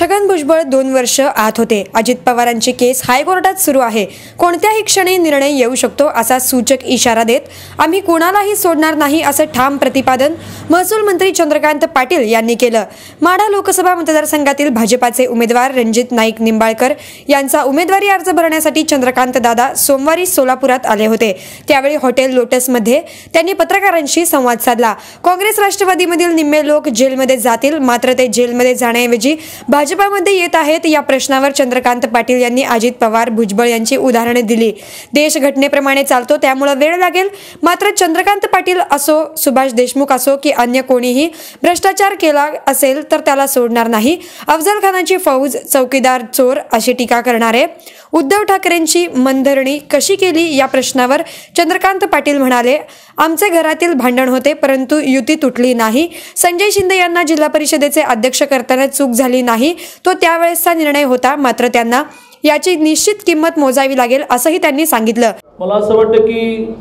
छगन भुजबळ दोन वर्ष आत होते. अजित पवारांची केस हायकोर्टात सुरू आहे. कोणत्याही क्षणी निर्णय येऊ शकतो असा सूचक इशारा देत आम्ही कोणालाही सोडणार नाही असं ठाम प्रतिपादन महसूल मंत्री चंद्रकांत पाटील यांनी केलं. माढा लोकसभा मतदारसंघातील भाजपाचे उमेदवार रणजित नाईक निंबाळकर यांचा उमेदवारी अर्ज भरण्यासाठी चंद्रकांत दादा सोमवारी सोलापुरात आले होते. त्यावेळी हॉटेल लोटसमध्ये त्यांनी पत्रकारांशी संवाद साधला. काँग्रेस राष्ट्रवादीमधील निम्मे लोक जेलमध्ये जातील मात्र ते जेलमध्ये जाण्याऐवजी भाजप भाजपामध्ये येत आहेत. या प्रश्नावर चंद्रकांत पाटील यांनी अजित पवार भुजबळ यांची उदाहरणे दिली. देश घटनेप्रमाणे चालतो त्यामुळे वेळ लागेल. मात्र चंद्रकांत पाटील असो सुभाष देशमुख असो की अन्य कोणीही भ्रष्टाचार केला असेल तर त्याला सोडणार नाही. अफजल खानाची फौज चौकीदार चोर अशी टीका करणारे उद्धव ठाकरेंची मनधरणी कशी केली या प्रश्नावर चंद्रकांत पाटील म्हणाले आमचे घरातील भांडण होते परंतु युती तुटली नाही. संजय शिंदे यांना जिल्हा परिषदेचे अध्यक्ष करताना चूक झाली नाही. तो त्यावेळेसचा निर्णय होता मात्र त्यांना याची निश्चित किंमत मोजावी लागेल असंही त्यांनी सांगितलं. मला असं वाटतं की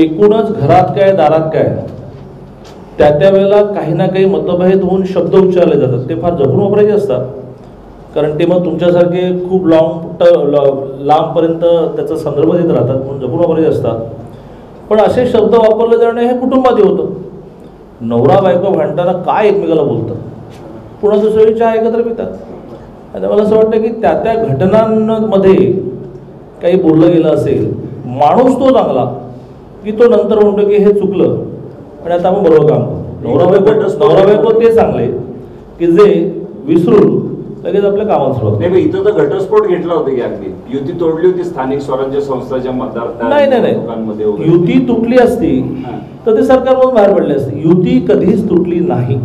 एकूणच घरात काय दारात काय त्या त्या वेळेला काही ना काही मतभेद होऊन शब्द उच्चारले जातात. ते फार जपून वापरायचे असतात. कारण ते मग तुमच्यासारखे खूप लांब लांबपर्यंत त्याचा संदर्भ देत राहतात म्हणून जपून वापरायचे असतात. पण असे शब्द वापरले जाणं हे कुटुंबात होतं. नवरा बायको भांडताना काय एकमेकाला बोलतं पुन्हा दुसऱ्या चहा एकत्र पितात? आणि मला असं वाटतं की त्या त्या घटनांमध्ये काही बोललं गेलं असेल माणूस तो चांगला की तो नंतर म्हणतो की हे चुकलं आणि आता आपण बरोबर काम करू. नवरा बायको नवरा बायको ते चांगले की जे विसरून लगेच आपल्या कामात सुरुवात नाही पण इथं तर घटस्फोट घेतला होता की अगदी. युती तोडली होती स्थानिक स्वराज्य संस्थाच्या मतदार नाही नाही नाही. युती तुटली असती हां. तर ते सरकारमधून बाहेर पडले असते. युती कधीच तुटली नाही.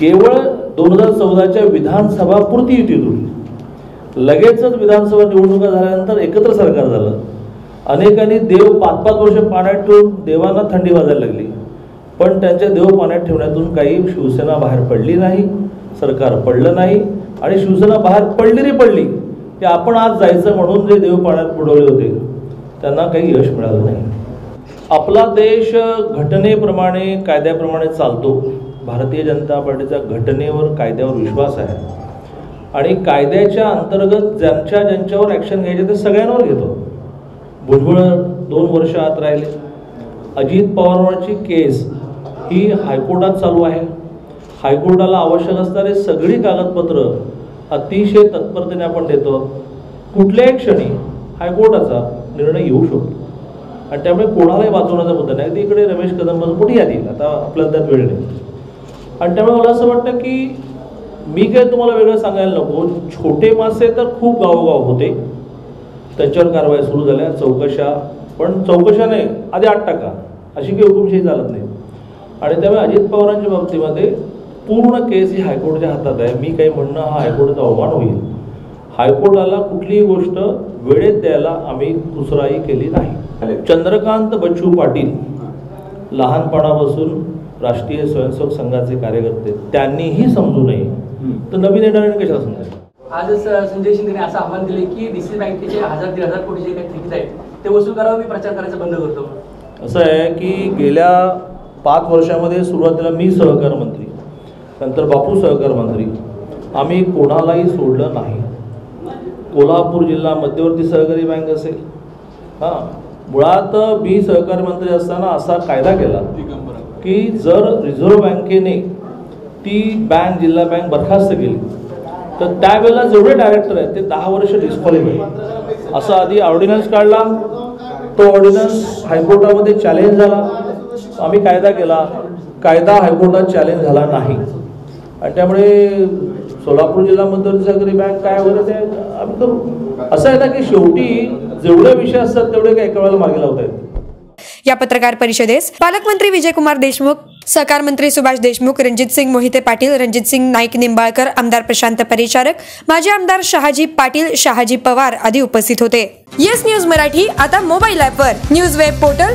केवळ दोन हजार चौदाच्या विधानसभा पुरती युती तुटली. लगेचच विधानसभा निवडणुका झाल्यानंतर एकत्र सरकार झालं. अनेकांनी देव पाच पाच वर्ष पाण्यात ठेवून देवांना थंडी वाजायला लागली. पण त्यांच्या देव पाण्यात ठेवण्यातून काही शिवसेना बाहेर पडली नाही सरकार पडलं नाही. आणि शिवसेना बाहेर पडली रे पडली की आपण आज जायचं म्हणून जे देव पाण्यात बुडवले होते त्यांना काही यश मिळालं नाही. आपला देश घटनेप्रमाणे कायद्याप्रमाणे चालतो. भारतीय जनता पार्टीचा घटनेवर कायद्यावर विश्वास आहे. आणि कायद्याच्या अंतर्गत ज्यांच्या ज्यांच्यावर ॲक्शन घ्यायचे ते सगळ्यांवर घेतो. भुजबळ दोन वर्ष आत राहिले. अजित पवारांची केस ही हायकोर्टात चालू आहे. हायकोर्टाला आवश्यक असणारे सगळी कागदपत्र अतिशय तत्परतेने आपण देतो. कुठल्याही क्षणी हायकोर्टाचा निर्णय येऊ शकतो. आणि त्यामुळे कोणालाही वाचवण्याचा मुद्दा नाही. अगदी इकडे रमेश कदम मोठी यादी आता आपल्याला त्यात वेळ नाही. आणि त्यामुळे मला असं वाटतं की मी काय तुम्हाला वेगळं सांगायला नको. छोटे मासे तर खूप गावोगाव होते. त्यांच्यावर कारवाई सुरू झाल्या. चौकशा. पण चौकशा नाही आधी आठ टाका. अशी काही हुकुमशाही चालत नाही. आणि त्यामुळे अजित पवारांच्या बाबतीमध्ये पूर्ण केस ही हायकोर्टाच्या हातात आहे. मी काही म्हणणं हा हायकोर्टाचा अवमान होईल. हायकोर्टाला कुठलीही गोष्ट वेळेत द्यायला आम्ही कुसराई केली नाही. चंद्रकांत बच्चू पाटील लहानपणापासून राष्ट्रीय स्वयंसेवक संघाचे कार्यकर्ते त्यांनीही समजू नये. तर नवीन येणाऱ्याने कशाला समजायचं? आजच अ, संजय शिंदेने असं आव्हान दिले की डीसी बँकेचे हजार दीड हजार कोटी जे काही थकीत आहेत. ते वसूल करावं मी प्रचार करायचा बंद करतो. असं आहे की गेल्या पाच वर्षामध्ये सुरुवातीला मी सहकार मंत्री नंतर बापू सहकार मंत्री. आम्ही कोणालाही सोडलं नाही. कोल्हापूर जिल्हा मध्यवर्ती सहकारी बँक असेल. हां मुळात मी सहकारी मंत्री असताना असा कायदा केला की जर रिझर्व्ह बँकेने ती बँक जिल्हा बँक बरखास्त केली तर त्यावेळेला जेवढे डायरेक्टर आहेत ते दहा वर्ष डिस्क्वालिफाय असा आधी ऑर्डिनन्स काढला. तो ऑर्डिनन्स हायकोर्टामध्ये चॅलेंज झाला. आम्ही कायदा केला. कायदा हायकोर्टात चॅलेंज झाला नाही. आणि त्यामुळे सोलापूर जिल्हा मध्यवर्ती बँक काय वगैरे ते आम्ही करू. असं आहे ना की शेवटी जेवढे विषय असतात तेवढे काही एका वेळेला मागे लावता येतात. या पत्रकार परिषदेस पालकमंत्री विजयकुमार देशमुख सहकार मंत्री सुभाष देशमुख रणजित सिंग मोहिते पाटील रणजित सिंग नाईक निंबाळकर आमदार प्रशांत परिचारक माजी आमदार शहाजी पाटील शहाजी पवार आदी उपस्थित होते. येस न्यूज मराठी आता मोबाईल ॲपवर. News web portal